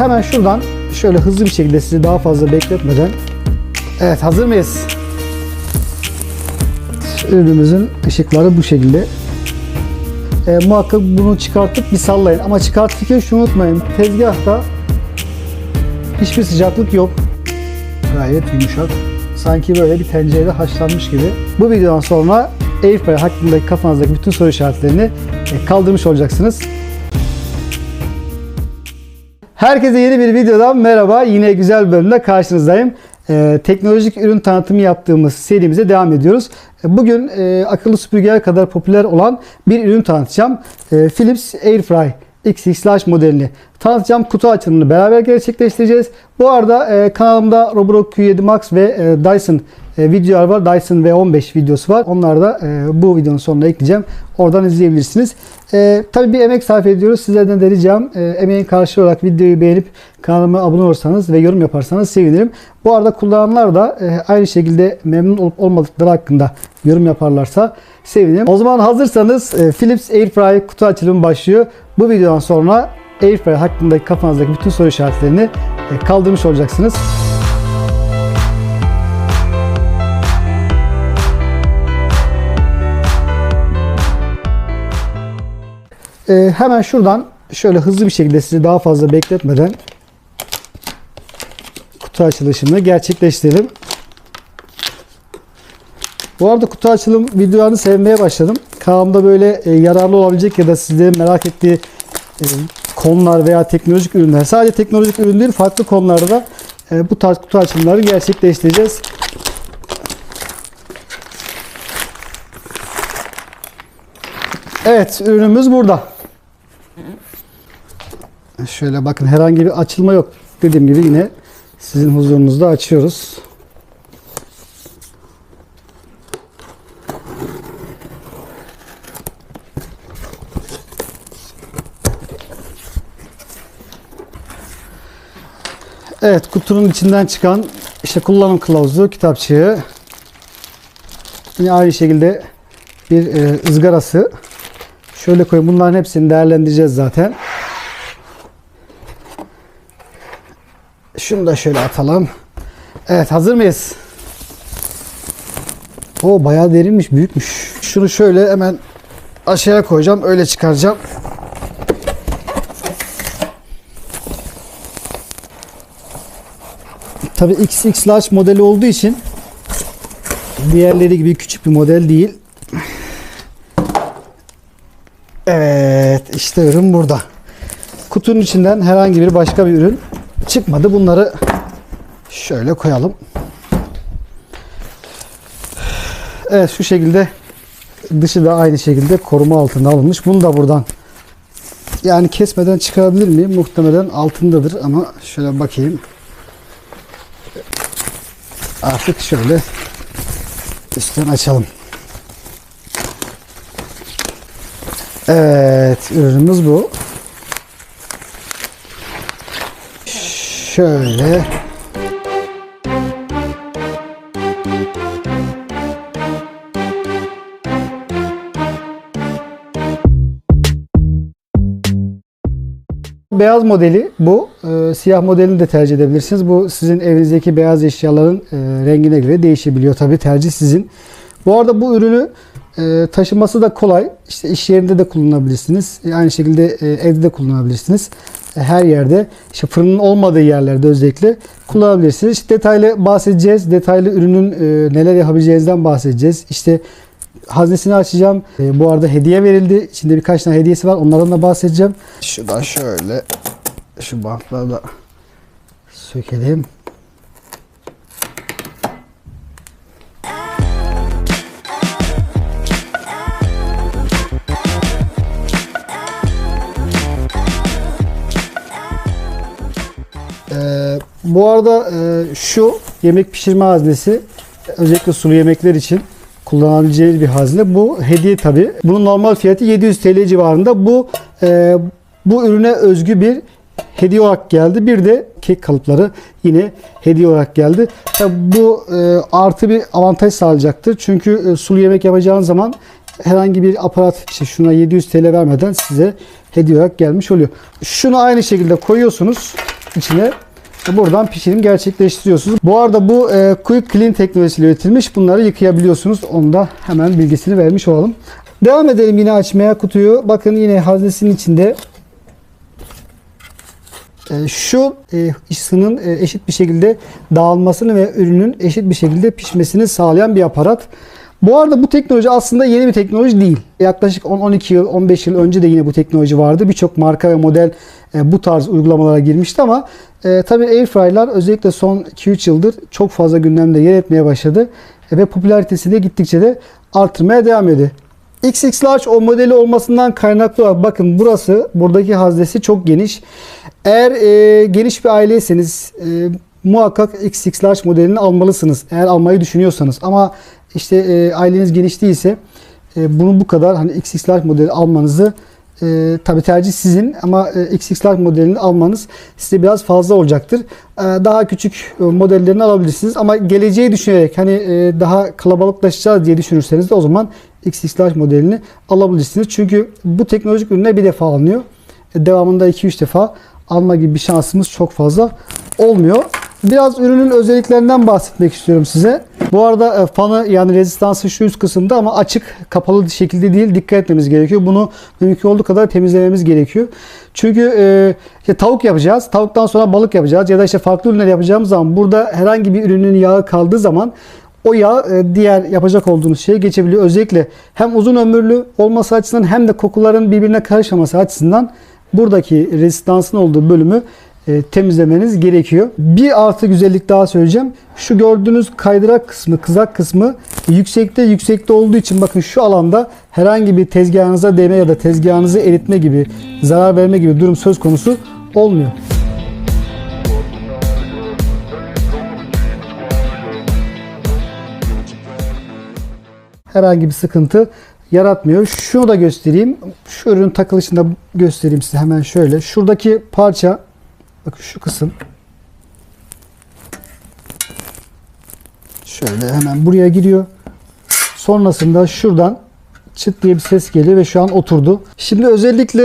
hemen şuradan şöyle hızlı bir şekilde sizi daha fazla bekletmeden Evet hazır mıyız? Ürünümüzün ışıkları bu şekilde. E, muhakkak bunu çıkartıp bir sallayın. Ama çıkartırken şunu unutmayın. Tezgahta hiçbir sıcaklık yok. Gayet yumuşak. Sanki böyle bir tencerede haşlanmış gibi. Bu videodan sonra Airfryer hakkındaki kafanızdaki bütün soru işaretlerini e, kaldırmış olacaksınız. Herkese yeni bir videodan merhaba. Yine güzel bir bölümde karşınızdayım. Ee, teknolojik ürün tanıtımı yaptığımız serimize devam ediyoruz. Ee, Bugün e, akıllı süpürgeler kadar popüler olan bir ürün tanıtacağım. Ee, Philips Airfry XX Large modelini tanıtacağım. Kutu açılımını beraber gerçekleştireceğiz. Bu arada e, kanalımda Roborock Q7 Max ve e, Dyson e, videolar var. Dyson V15 videosu var. Onları da e, bu videonun sonuna ekleyeceğim. Oradan izleyebilirsiniz. E, tabii bir emek sarf ediyoruz. Sizlerden de ricam e, emeğin karşılığı olarak videoyu beğenip kanalıma abone olursanız ve yorum yaparsanız sevinirim. Bu arada kullananlar da e, aynı şekilde memnun olup olmadıkları hakkında yorum yaparlarsa sevinirim. O zaman hazırsanız e, Philips Airfryer kutu açılımı başlıyor. Bu videodan sonra Airfryer hakkındaki kafanızdaki bütün soru işaretlerini e, kaldırmış olacaksınız. Ee, hemen şuradan şöyle hızlı bir şekilde sizi daha fazla bekletmeden kutu açılışını gerçekleştirelim. Bu arada kutu açılım videolarını sevmeye başladım. Kanalımda böyle e, yararlı olabilecek ya da sizlerin merak ettiği e, konular veya teknolojik ürünler, sadece teknolojik ürün değil farklı konularda da e, bu tarz kutu açılımları gerçekleştireceğiz. Evet, ürünümüz burada. Şöyle bakın herhangi bir açılma yok. Dediğim gibi yine sizin huzurunuzda açıyoruz. Evet kutunun içinden çıkan işte kullanım kılavuzu, kitapçığı. Yine aynı şekilde bir e, ızgarası. Şöyle koyayım. Bunların hepsini değerlendireceğiz zaten. Şunu da şöyle atalım. Evet hazır mıyız? O bayağı derinmiş, büyükmüş. Şunu şöyle hemen aşağıya koyacağım. Öyle çıkaracağım. Tabii XX Large modeli olduğu için diğerleri gibi küçük bir model değil. İşte ürün burada. Kutunun içinden herhangi bir başka bir ürün çıkmadı. Bunları şöyle koyalım. Evet şu şekilde dışı da aynı şekilde koruma altında alınmış. Bunu da buradan yani kesmeden çıkarabilir miyim? Muhtemelen altındadır ama şöyle bakayım. Artık şöyle üstten açalım. Evet, ürünümüz bu. Şöyle. Beyaz modeli bu. Ee, siyah modelini de tercih edebilirsiniz. Bu sizin evinizdeki beyaz eşyaların e, rengine göre değişebiliyor. Tabi tercih sizin. Bu arada bu ürünü e, taşıması da kolay. İşte iş yerinde de kullanabilirsiniz. E, aynı şekilde e, evde de kullanabilirsiniz. E, her yerde, işte fırının olmadığı yerlerde özellikle kullanabilirsiniz. İşte detaylı bahsedeceğiz. Detaylı ürünün neler yapabileceğinizden bahsedeceğiz. İşte haznesini açacağım. Bu arada hediye verildi. İçinde birkaç tane hediyesi var. Onlardan da bahsedeceğim. Şuradan şöyle şu bantları da sökelim. Ee, bu arada e, şu yemek pişirme haznesi özellikle sulu yemekler için kullanabileceğiniz bir hazne. Bu hediye tabi. Bunun normal fiyatı 700 TL civarında. Bu e, bu ürüne özgü bir hediye olarak geldi. Bir de kek kalıpları yine hediye olarak geldi. Tabi bu e, artı bir avantaj sağlayacaktır. Çünkü e, sulu yemek yapacağınız zaman herhangi bir aparat işte şuna 700 TL vermeden size hediye olarak gelmiş oluyor. Şunu aynı şekilde koyuyorsunuz. İçine buradan pişirim gerçekleştiriyorsunuz. Bu arada bu e, Quick Clean teknolojisiyle üretilmiş. Bunları yıkayabiliyorsunuz. Onu da hemen bilgisini vermiş olalım. Devam edelim yine açmaya kutuyu. Bakın yine haznesinin içinde e, şu e, ısının e, eşit bir şekilde dağılmasını ve ürünün eşit bir şekilde pişmesini sağlayan bir aparat. Bu arada bu teknoloji aslında yeni bir teknoloji değil. Yaklaşık 10-12 yıl, 15 yıl önce de yine bu teknoloji vardı. Birçok marka ve model e, bu tarz uygulamalara girmişti ama e, tabii Airfryer'lar özellikle son 2-3 yıldır çok fazla gündemde yer etmeye başladı. E, ve popülaritesi de gittikçe de artırmaya devam ediyor. XX Large o modeli olmasından kaynaklı olarak bakın burası buradaki haznesi çok geniş. Eğer e, geniş bir aileyseniz e, muhakkak XX Large modelini almalısınız. Eğer almayı düşünüyorsanız ama işte e, aileniz geniş değilse e, bunu bu kadar hani XX Large modeli almanızı e, tabi tercih sizin ama e, XX Large modelini almanız size biraz fazla olacaktır. E, daha küçük e, modellerini alabilirsiniz ama geleceği düşünerek hani e, daha kalabalıklaşacağız diye düşünürseniz de o zaman XX Large modelini alabilirsiniz. Çünkü bu teknolojik ürünler bir defa alınıyor. E, devamında 2-3 defa alma gibi bir şansımız çok fazla olmuyor. Biraz ürünün özelliklerinden bahsetmek istiyorum size. Bu arada e, fanı yani rezistansı şu üst kısımda ama açık kapalı şekilde değil dikkat etmemiz gerekiyor. Bunu mümkün olduğu kadar temizlememiz gerekiyor. Çünkü e, işte tavuk yapacağız. Tavuktan sonra balık yapacağız ya da işte farklı ürünler yapacağımız zaman burada herhangi bir ürünün yağı kaldığı zaman o yağ e, diğer yapacak olduğunuz şeye geçebiliyor. Özellikle hem uzun ömürlü olması açısından hem de kokuların birbirine karışmaması açısından buradaki rezistansın olduğu bölümü e, temizlemeniz gerekiyor. Bir artı güzellik daha söyleyeceğim. Şu gördüğünüz kaydırak kısmı, kızak kısmı yüksekte yüksekte olduğu için bakın şu alanda herhangi bir tezgahınıza değme ya da tezgahınızı eritme gibi, zarar verme gibi durum söz konusu olmuyor. Herhangi bir sıkıntı yaratmıyor. Şunu da göstereyim. Şu ürün takılışını da göstereyim size hemen şöyle. Şuradaki parça bakın şu kısım şöyle hemen buraya giriyor. Sonrasında şuradan çıt diye bir ses geliyor ve şu an oturdu. Şimdi özellikle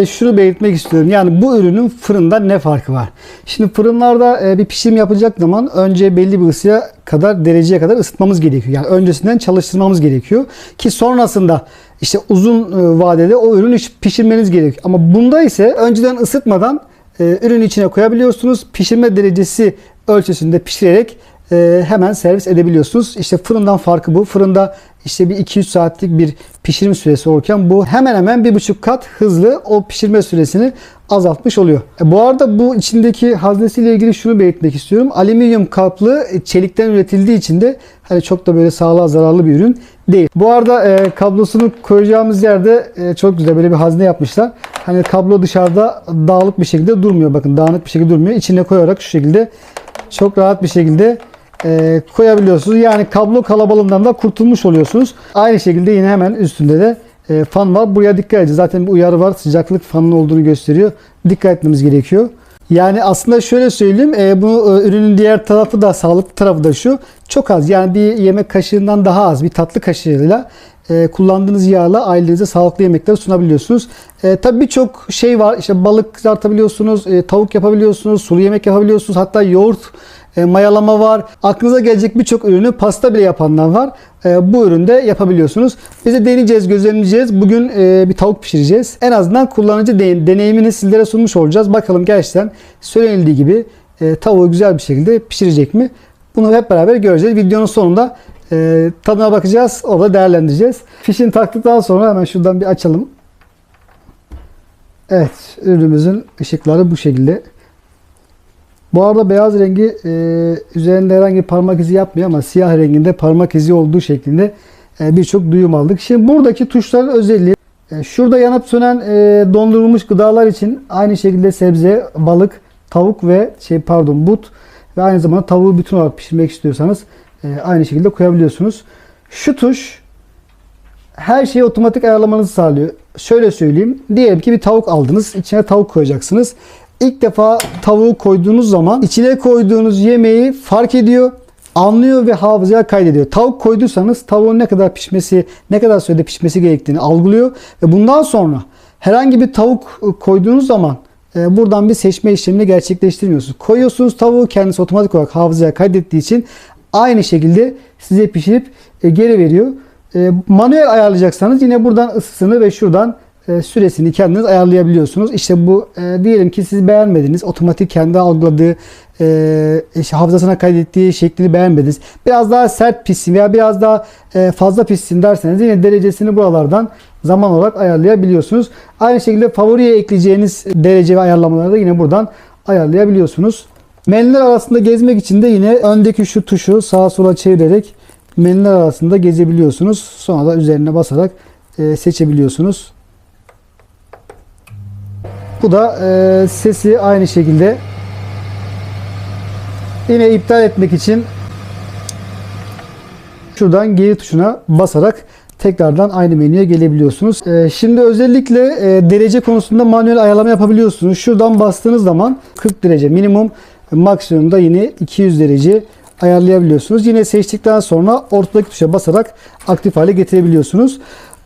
e, şunu belirtmek istiyorum. Yani bu ürünün fırından ne farkı var? Şimdi fırınlarda e, bir pişirim yapacak zaman önce belli bir ısıya kadar dereceye kadar ısıtmamız gerekiyor. Yani öncesinden çalıştırmamız gerekiyor ki sonrasında işte uzun e, vadede o ürünü pişirmeniz gerekiyor. Ama bunda ise önceden ısıtmadan e, ürünü içine koyabiliyorsunuz. Pişirme derecesi ölçüsünde pişirerek e, hemen servis edebiliyorsunuz. İşte fırından farkı bu. Fırında işte bir 200 saatlik bir pişirme süresi olurken bu hemen hemen bir buçuk kat hızlı o pişirme süresini azaltmış oluyor. E, bu arada bu içindeki haznesiyle ilgili şunu belirtmek istiyorum. Alüminyum kaplı e, çelikten üretildiği için de hani çok da böyle sağlığa zararlı bir ürün değil. Bu arada e, kablosunu koyacağımız yerde e, çok güzel böyle bir hazne yapmışlar. Hani kablo dışarıda dağılık bir şekilde durmuyor. Bakın dağınık bir şekilde durmuyor. İçine koyarak şu şekilde çok rahat bir şekilde e, koyabiliyorsunuz. Yani kablo kalabalığından da kurtulmuş oluyorsunuz. Aynı şekilde yine hemen üstünde de e, fan var. Buraya dikkat edin. Zaten bir uyarı var. Sıcaklık fanın olduğunu gösteriyor. Dikkat etmemiz gerekiyor. Yani aslında şöyle söyleyeyim. E, bu e, ürünün diğer tarafı da sağlıklı tarafı da şu. Çok az. Yani bir yemek kaşığından daha az. Bir tatlı kaşığıyla e, kullandığınız yağla ailenize sağlıklı yemekler sunabiliyorsunuz. E, tabii birçok şey var. İşte balık kızartabiliyorsunuz, e, tavuk yapabiliyorsunuz, sulu yemek yapabiliyorsunuz. Hatta yoğurt e, mayalama var. Aklınıza gelecek birçok ürünü pasta bile yapanlar var. E, bu üründe yapabiliyorsunuz. Biz de deneyeceğiz, gözlemleyeceğiz. Bugün e, bir tavuk pişireceğiz. En azından kullanıcı deneyimini sizlere sunmuş olacağız. Bakalım gerçekten söylenildiği gibi tavuğu güzel bir şekilde pişirecek mi? Bunu hep beraber göreceğiz. Videonun sonunda tadına bakacağız. Orada değerlendireceğiz. Fişini taktıktan sonra hemen şuradan bir açalım. Evet, ürünümüzün ışıkları bu şekilde. Bu arada beyaz rengi e, üzerinde herhangi bir parmak izi yapmıyor ama siyah renginde parmak izi olduğu şeklinde e, birçok duyum aldık. Şimdi buradaki tuşların özelliği e, şurada yanıp sönen e, dondurulmuş gıdalar için aynı şekilde sebze, balık, tavuk ve şey pardon but ve aynı zamanda tavuğu bütün olarak pişirmek istiyorsanız e, aynı şekilde koyabiliyorsunuz. Şu tuş her şeyi otomatik ayarlamanızı sağlıyor. Şöyle söyleyeyim. Diyelim ki bir tavuk aldınız. içine tavuk koyacaksınız. İlk defa tavuğu koyduğunuz zaman içine koyduğunuz yemeği fark ediyor, anlıyor ve hafızaya kaydediyor. Tavuk koyduysanız tavuğun ne kadar pişmesi, ne kadar sürede pişmesi gerektiğini algılıyor ve bundan sonra herhangi bir tavuk koyduğunuz zaman e, buradan bir seçme işlemini gerçekleştirmiyorsunuz. Koyuyorsunuz tavuğu kendisi otomatik olarak hafızaya kaydettiği için aynı şekilde size pişirip e, geri veriyor. E, manuel ayarlayacaksanız yine buradan ısısını ve şuradan e, süresini kendiniz ayarlayabiliyorsunuz. İşte bu e, diyelim ki siz beğenmediniz. Otomatik kendi algıladığı e, işte hafızasına kaydettiği şeklini beğenmediniz. Biraz daha sert pişsin veya biraz daha e, fazla pişsin derseniz yine derecesini buralardan zaman olarak ayarlayabiliyorsunuz. Aynı şekilde favoriye ekleyeceğiniz derece ve ayarlamaları da yine buradan ayarlayabiliyorsunuz. Menüler arasında gezmek için de yine öndeki şu tuşu sağa sola çevirerek menüler arasında gezebiliyorsunuz. Sonra da üzerine basarak e, seçebiliyorsunuz. Bu da e, sesi aynı şekilde yine iptal etmek için şuradan geri tuşuna basarak tekrardan aynı menüye gelebiliyorsunuz. E, şimdi özellikle e, derece konusunda manuel ayarlama yapabiliyorsunuz. Şuradan bastığınız zaman 40 derece minimum maksimumda yine 200 derece ayarlayabiliyorsunuz. Yine seçtikten sonra ortadaki tuşa basarak aktif hale getirebiliyorsunuz.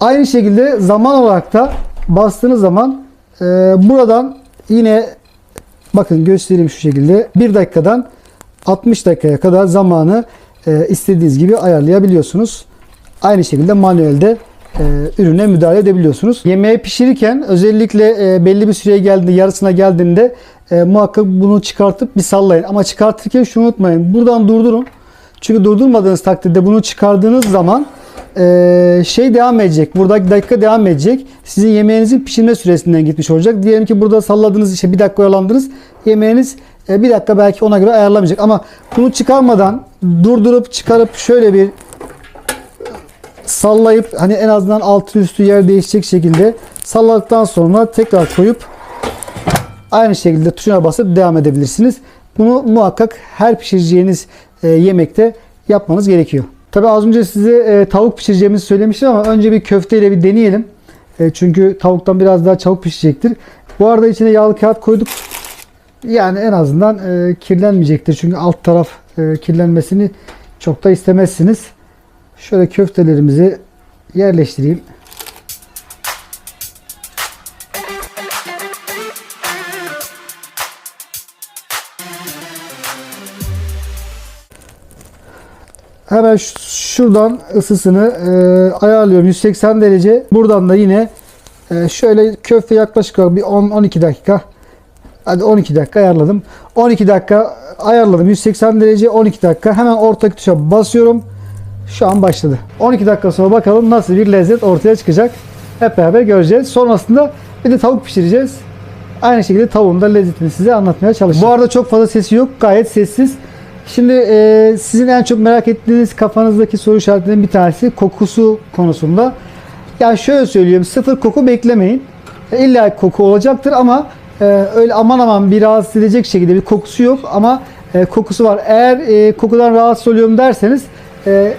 Aynı şekilde zaman olarak da bastığınız zaman e, buradan yine bakın göstereyim şu şekilde 1 dakikadan 60 dakikaya kadar zamanı e, istediğiniz gibi ayarlayabiliyorsunuz. Aynı şekilde manuelde e, ürüne müdahale edebiliyorsunuz. Yemeği pişirirken özellikle e, belli bir süreye geldiğinde, yarısına geldiğinde e, muhakkak bunu çıkartıp bir sallayın. Ama çıkartırken şunu unutmayın. Buradan durdurun. Çünkü durdurmadığınız takdirde bunu çıkardığınız zaman e, şey devam edecek. Buradaki dakika devam edecek. Sizin yemeğinizin pişirme süresinden gitmiş olacak. Diyelim ki burada salladığınız işte bir dakika oyalandınız. Yemeğiniz e, bir dakika belki ona göre ayarlamayacak. Ama bunu çıkarmadan durdurup çıkarıp şöyle bir sallayıp hani en azından altı üstü yer değişecek şekilde salladıktan sonra tekrar koyup aynı şekilde tuşuna basıp devam edebilirsiniz. Bunu muhakkak her pişireceğiniz e, yemekte yapmanız gerekiyor. Tabi az önce size e, tavuk pişireceğimizi söylemiştim ama önce bir köfteyle bir deneyelim. E, çünkü tavuktan biraz daha çabuk pişecektir. Bu arada içine yağlı kağıt koyduk. Yani en azından e, kirlenmeyecektir. Çünkü alt taraf e, kirlenmesini çok da istemezsiniz. Şöyle köftelerimizi yerleştireyim. Hemen şuradan ısısını e, ayarlıyorum 180 derece. Buradan da yine e, şöyle köfte yaklaşık bir 10-12 dakika Hadi 12 dakika ayarladım. 12 dakika ayarladım. 180 derece 12 dakika. Hemen ortadaki tuşa basıyorum. Şu an başladı. 12 dakika sonra bakalım nasıl bir lezzet ortaya çıkacak. Hep beraber göreceğiz. Sonrasında bir de tavuk pişireceğiz. Aynı şekilde tavuğun da lezzetini size anlatmaya çalışacağım. Bu arada çok fazla sesi yok. Gayet sessiz. Şimdi e, sizin en çok merak ettiğiniz kafanızdaki soru işaretlerinden bir tanesi kokusu konusunda. Yani şöyle söyleyeyim. Sıfır koku beklemeyin. E, İlla koku olacaktır ama e, öyle aman aman bir rahatsız edecek şekilde bir kokusu yok ama e, kokusu var. Eğer e, kokudan rahatsız oluyorum derseniz e,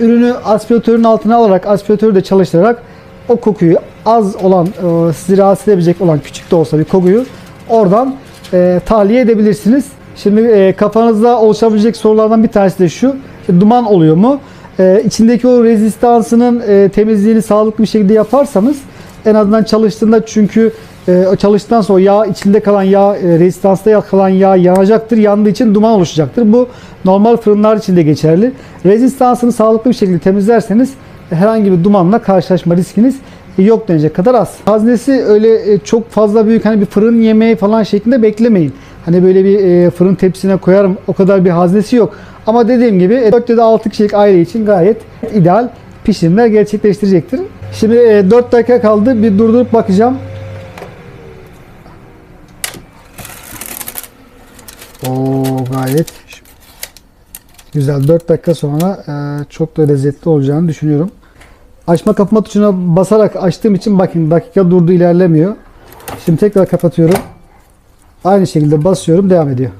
ürünü aspiratörün altına alarak aspiratörü de çalıştırarak o kokuyu az olan e, sizi rahatsız edebilecek olan küçük de olsa bir kokuyu oradan e, tahliye edebilirsiniz. Şimdi e, kafanızda oluşabilecek sorulardan bir tanesi de şu. duman oluyor mu? E, içindeki o rezistansının e, temizliğini sağlıklı bir şekilde yaparsanız en azından çalıştığında çünkü e, çalıştıktan sonra yağ içinde kalan yağ e, rezistansta kalan yağ yanacaktır. Yandığı için duman oluşacaktır. Bu normal fırınlar için de geçerli. Rezistansını sağlıklı bir şekilde temizlerseniz herhangi bir dumanla karşılaşma riskiniz yok denecek kadar az. Haznesi öyle e, çok fazla büyük hani bir fırın yemeği falan şeklinde beklemeyin. Hani böyle bir e, fırın tepsisine koyarım o kadar bir haznesi yok. Ama dediğim gibi e, 4 ya da 6 kişilik aile için gayet ideal pişirimler gerçekleştirecektir. Şimdi e, 4 dakika kaldı. Bir durdurup bakacağım. Oo gayet güzel. 4 dakika sonra e, çok da lezzetli olacağını düşünüyorum. Açma kapama tuşuna basarak açtığım için bakın dakika durdu ilerlemiyor. Şimdi tekrar kapatıyorum. Aynı şekilde basıyorum devam ediyor.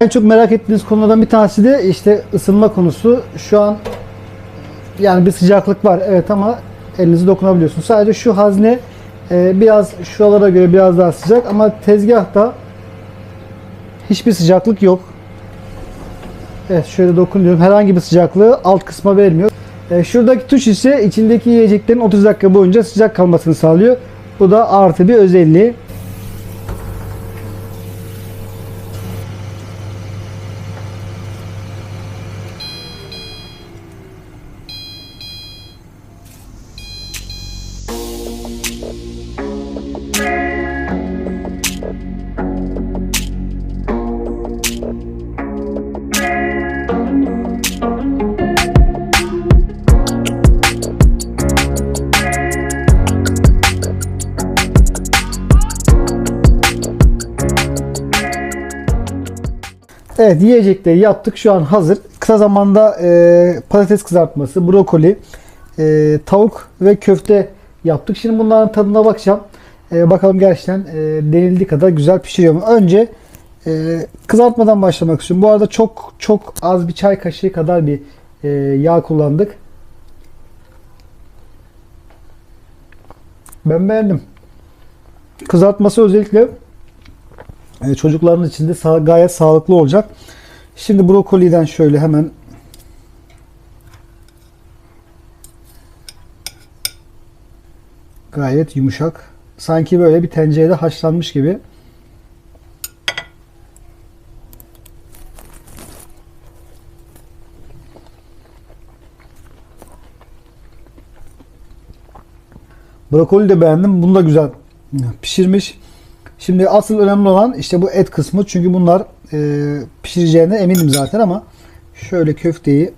En çok merak ettiğiniz konulardan bir tanesi de işte ısınma konusu. Şu an yani bir sıcaklık var evet ama elinizi dokunabiliyorsunuz. Sadece şu hazne e, biraz şuralara göre biraz daha sıcak ama tezgahta hiçbir sıcaklık yok. Evet şöyle dokunuyorum. Herhangi bir sıcaklığı alt kısma vermiyor. E, şuradaki tuş ise içindeki yiyeceklerin 30 dakika boyunca sıcak kalmasını sağlıyor. Bu da artı bir özelliği. Evet yiyecekleri yaptık. Şu an hazır. Kısa zamanda e, patates kızartması, brokoli, e, tavuk ve köfte yaptık. Şimdi bunların tadına bakacağım. E, bakalım gerçekten e, denildiği kadar güzel pişiriyor mu? Önce e, kızartmadan başlamak istiyorum. Bu arada çok çok az bir çay kaşığı kadar bir e, yağ kullandık. Ben beğendim. Kızartması özellikle e, çocukların içinde sağ, gayet sağlıklı olacak. Şimdi brokoliden şöyle hemen gayet yumuşak. Sanki böyle bir tencerede haşlanmış gibi. Brokoli de beğendim. Bunu da güzel pişirmiş. Şimdi asıl önemli olan işte bu et kısmı. Çünkü bunlar e, pişireceğine eminim zaten ama şöyle köfteyi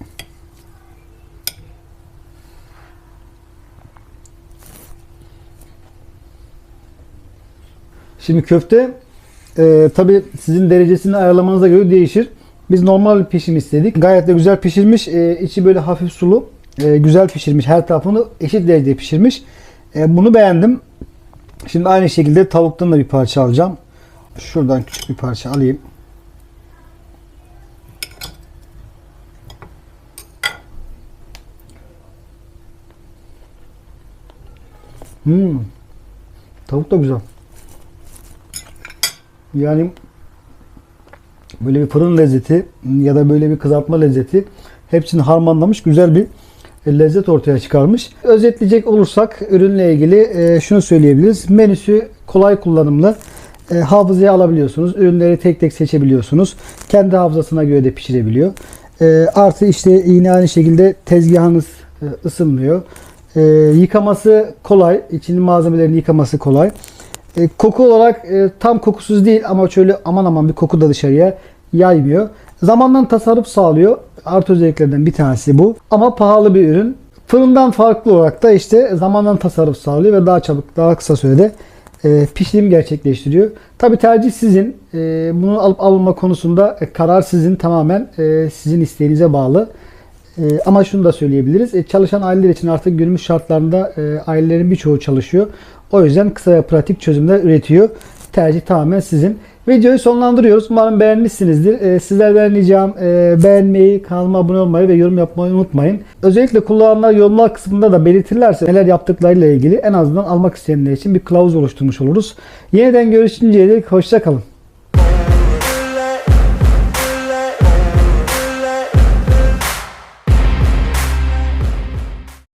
Şimdi köfte e, tabi sizin derecesini ayarlamanıza göre değişir. Biz normal pişim istedik. Gayet de güzel pişirmiş. E, içi böyle hafif sulu. E, güzel pişirmiş. Her tarafını eşit derecede pişirmiş. E, bunu beğendim. Şimdi aynı şekilde tavuktan da bir parça alacağım. Şuradan küçük bir parça alayım. Hmm. Tavuk da güzel. Yani böyle bir fırın lezzeti ya da böyle bir kızartma lezzeti hepsini harmanlamış güzel bir lezzet ortaya çıkarmış. Özetleyecek olursak ürünle ilgili e, şunu söyleyebiliriz. Menüsü kolay kullanımlı. E, hafızaya alabiliyorsunuz. Ürünleri tek tek seçebiliyorsunuz. Kendi hafızasına göre de pişirebiliyor. E, artı işte yine aynı şekilde tezgahınız e, ısınmıyor. E, yıkaması kolay. İçinin malzemelerini yıkaması kolay. E, koku olarak e, tam kokusuz değil ama şöyle aman aman bir koku da dışarıya yaymıyor. Zamandan tasarruf sağlıyor. Artı özelliklerden bir tanesi bu. Ama pahalı bir ürün. Fırından farklı olarak da işte zamandan tasarruf sağlıyor ve daha çabuk, daha kısa sürede e, pişirim gerçekleştiriyor. Tabi tercih sizin. E, bunu alıp alınma konusunda e, karar sizin tamamen e, sizin isteğinize bağlı. E, ama şunu da söyleyebiliriz. E, çalışan aileler için artık günümüz şartlarında e, ailelerin birçoğu çalışıyor. O yüzden kısa ve pratik çözümler üretiyor. Tercih tamamen sizin. Videoyu sonlandırıyoruz. Umarım beğenmişsinizdir. Ee, sizlerden ricam e, beğenmeyi, kanalıma abone olmayı ve yorum yapmayı unutmayın. Özellikle kullananlar yorumlar kısmında da belirtirlerse neler yaptıklarıyla ilgili en azından almak isteyenler için bir kılavuz oluşturmuş oluruz. Yeniden görüşünceye dek hoşçakalın.